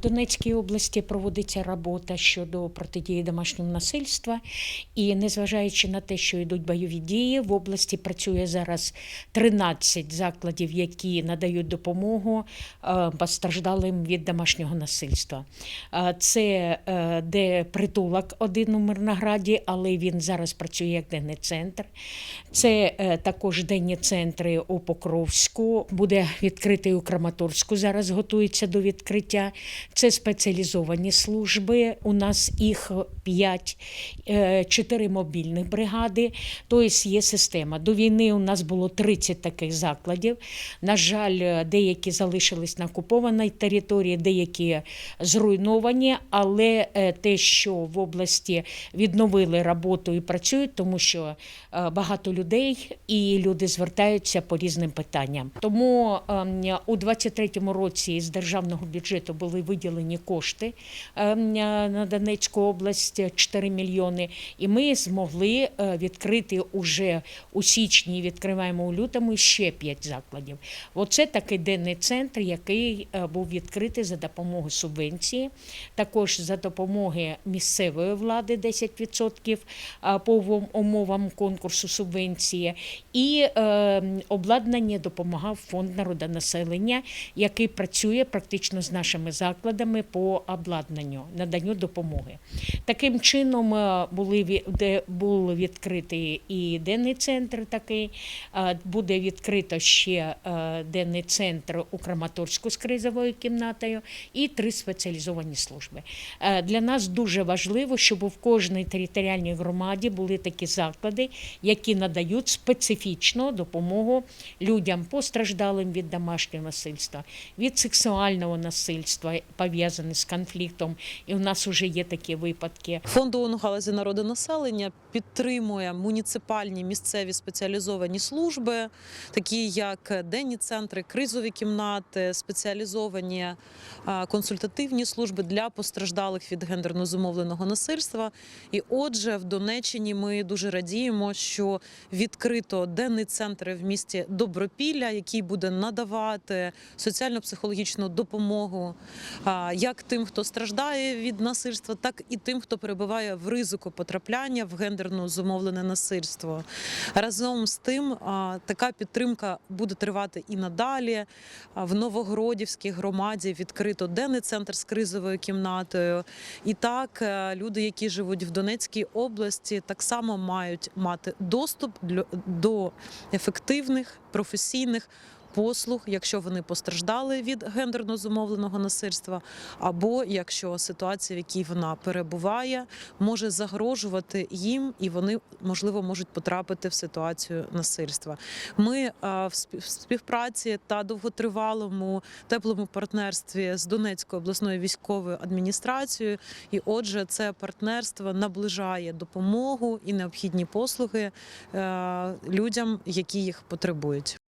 Донецькій області проводиться робота щодо протидії домашнього насильства, і незважаючи на те, що йдуть бойові дії, в області працює зараз 13 закладів, які надають допомогу е, постраждалим від домашнього насильства. Е, Це е, де притулок один у Мирнограді, але він зараз працює як денний центр. Це також денні центри у Покровську, буде відкритий у Краматорську. Зараз готується до відкриття. Це спеціалізовані служби. У нас їх 5, 4 мобільних бригади. Тобто є система. До війни у нас було 30 таких закладів. На жаль, е, деякі залишились на окупованій території, деякі зруйновані, але е, те, що в області відновили роботу і працюють, тому що е, багато людей і люди звертаються по різним питанням. Тому ем, у 23-му році з державного бюджету були виділені кошти ем, на Донецьку область 4 мільйони, і ми змогли е, відкрити уже у січні, відкриваємо у лютому ще 5 закладів. Оце такий денний центр, який е, був відкритий за допомогою субвенції, також за допомоги місцевої влади 10% по умовам конкурсу субвенції, і е, обладнання допомагав фонд народонаселення, який працює практично з нашими закладами по обладнанню, наданню допомоги. Таким чином е, були де був відкритий і денний центр такий. е, Буде відкрито ще е, денний центр у Краматорську з кризовою кімнатою і три спеціалізовані служби. Для нас дуже важливо, щоб в кожній територіальній громаді були такі заклади, які надають специфічну допомогу людям постраждалим від домашнього насильства, від сексуального насильства, пов'язаних з конфліктом. І у нас вже є такі випадки. Фонд ООН галузі народонаселення підтримує муніципальні місцеві спеціалізовані служби, такі як денні центри, кризові кімнати, спеціалізовані консультативні служби для постраждалих від гендерно зумовленого насильства. І отже, в Донеччині ми дуже радіємо, що відкрито денний центр в місті Добропілля, який буде надавати соціально-психологічну допомогу а, як тим, хто страждає від насильства, так і тим, хто перебуває в ризику потрапляння в гендерно зумовлене насильство. Разом з тим, така підтримка буде тривати і надалі. В Новогродівській громаді відкрито денний центр з кризовою кімнатою. І так е, люди, які живуть в Донецькій області, так само мають мати доступ до ефективних професійних послуг, якщо вони постраждали від гендерно зумовленого насильства, або якщо ситуація, в якій вона перебуває, може загрожувати їм, і вони можливо можуть потрапити в ситуацію насильства. Ми е, в спів- співпраці та довготривалому теплому партнерстві з Донецькою обласною військовою адміністрацією, і отже, це партнерство наближає допомогу і необхідні послуги е, людям, які їх потребують.